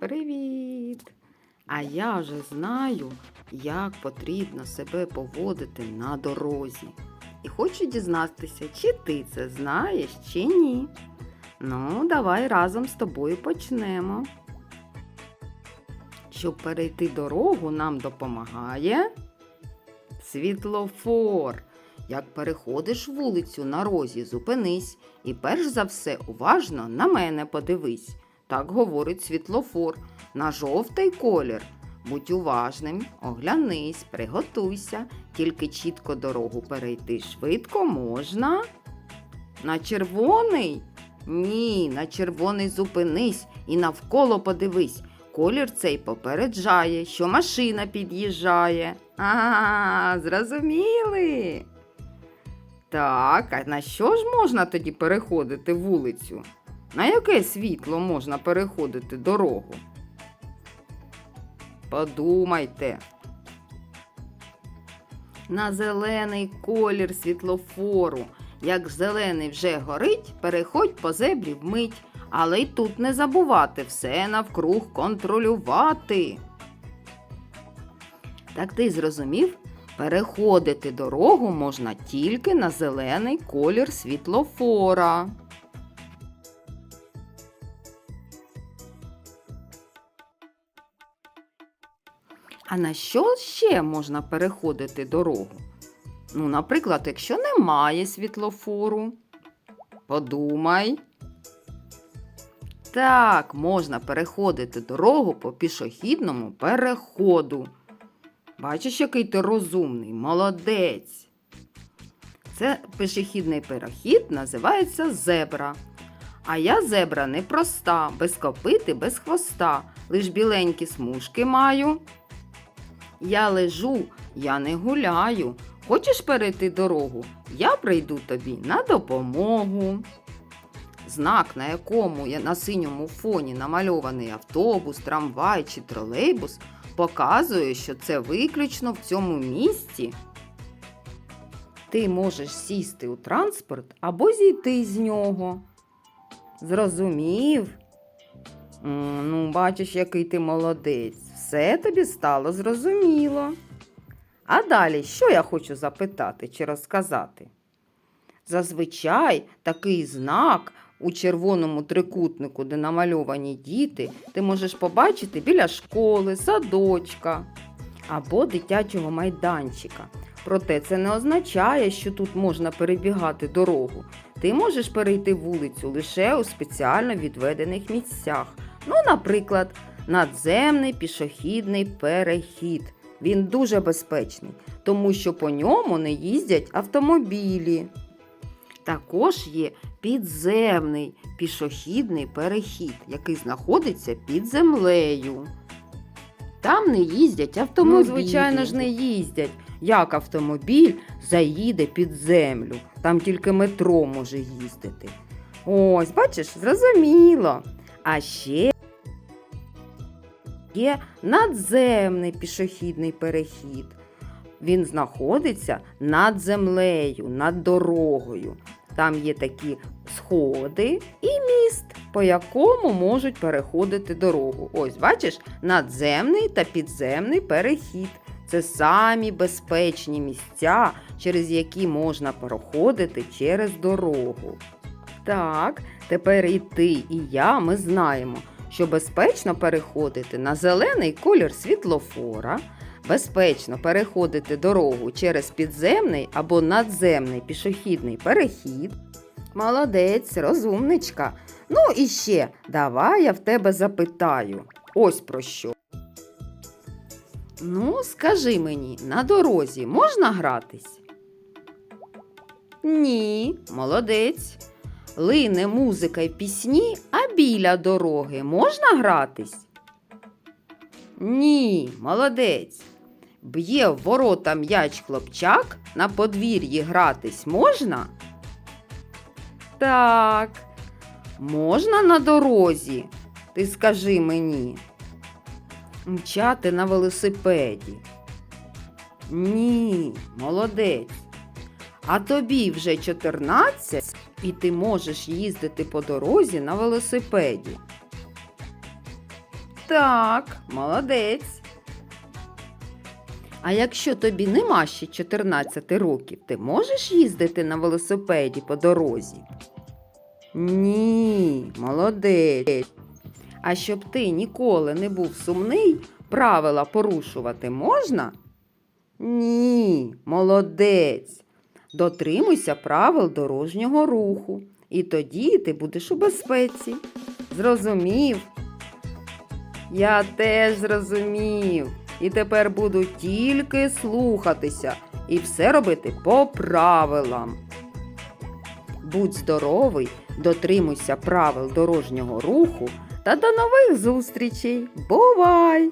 Привіт! А я вже знаю, як потрібно себе поводити на дорозі. І хочу дізнатися, чи ти це знаєш, чи ні. Ну, давай разом з тобою почнемо. Щоб перейти дорогу, нам допомагає світлофор. Як переходиш вулицю на розі, зупинись і перш за все уважно на мене подивись. Так говорить світлофор. На жовтий колір. Будь уважним, оглянись, приготуйся, тільки чітко дорогу перейти швидко можна. На червоний? Ні, на червоний зупинись і навколо подивись. Колір цей попереджає, що машина під'їжджає. А, зрозуміли. Так, а на що ж можна тоді переходити вулицю? На яке світло можна переходити дорогу? Подумайте. На зелений колір світлофору. Як зелений вже горить, переходь по зебрі вмить, але й тут не забувати все навкруг контролювати. Так ти зрозумів? Переходити дорогу можна тільки на зелений колір світлофора. А на що ще можна переходити дорогу? Ну, наприклад, якщо немає світлофору. Подумай. Так, можна переходити дорогу по пішохідному переходу. Бачиш, який ти розумний, молодець. Це пішохідний перехід називається зебра. А я зебра непроста, без копити, без хвоста. Лиш біленькі смужки маю. Я лежу, я не гуляю. Хочеш перейти дорогу? Я прийду тобі на допомогу. Знак, на якому я на синьому фоні намальований автобус, трамвай чи тролейбус, показує, що це виключно в цьому місці. Ти можеш сісти у транспорт або зійти з нього. Зрозумів? Ну, бачиш, який ти молодець. Все тобі стало зрозуміло. А далі, що я хочу запитати чи розказати? Зазвичай такий знак у червоному трикутнику, де намальовані діти, ти можеш побачити біля школи, садочка або дитячого майданчика. Проте це не означає, що тут можна перебігати дорогу. Ти можеш перейти вулицю лише у спеціально відведених місцях. Ну, наприклад, надземний пішохідний перехід. Він дуже безпечний, тому що по ньому не їздять автомобілі. Також є підземний пішохідний перехід, який знаходиться під землею. Там не їздять автомобілі. Ну, звичайно ж, не їздять. Як автомобіль заїде під землю. Там тільки метро може їздити. Ось, бачиш, зрозуміло. А ще є надземний пішохідний перехід. Він знаходиться над землею, над дорогою. Там є такі сходи і міст, по якому можуть переходити дорогу. Ось, бачиш, надземний та підземний перехід. Це самі безпечні місця, через які можна переходити через дорогу. Так, тепер і ти, і я ми знаємо, що безпечно переходити на зелений колір світлофора, безпечно переходити дорогу через підземний або надземний пішохідний перехід. Молодець, розумничка. Ну і ще, давай я в тебе запитаю. Ось про що. Ну, скажи мені, на дорозі можна гратись? Ні, молодець. Лине музика й пісні, а біля дороги можна гратись? Ні, молодець. Б'є в ворота м'яч хлопчак, на подвір'ї гратись можна? Так. Можна на дорозі? Ти скажи мені. Мчати на велосипеді. Ні, молодець. А тобі вже 14 і ти можеш їздити по дорозі на велосипеді. Так, молодець. А якщо тобі нема ще 14 років, ти можеш їздити на велосипеді по дорозі? Ні, молодець. А щоб ти ніколи не був сумний, правила порушувати можна? Ні, молодець. Дотримуйся правил дорожнього руху, і тоді ти будеш у безпеці. Зрозумів? Я теж зрозумів. І тепер буду тільки слухатися і все робити по правилам. Будь здоровий, дотримуйся правил дорожнього руху та до нових зустрічей. Бувай!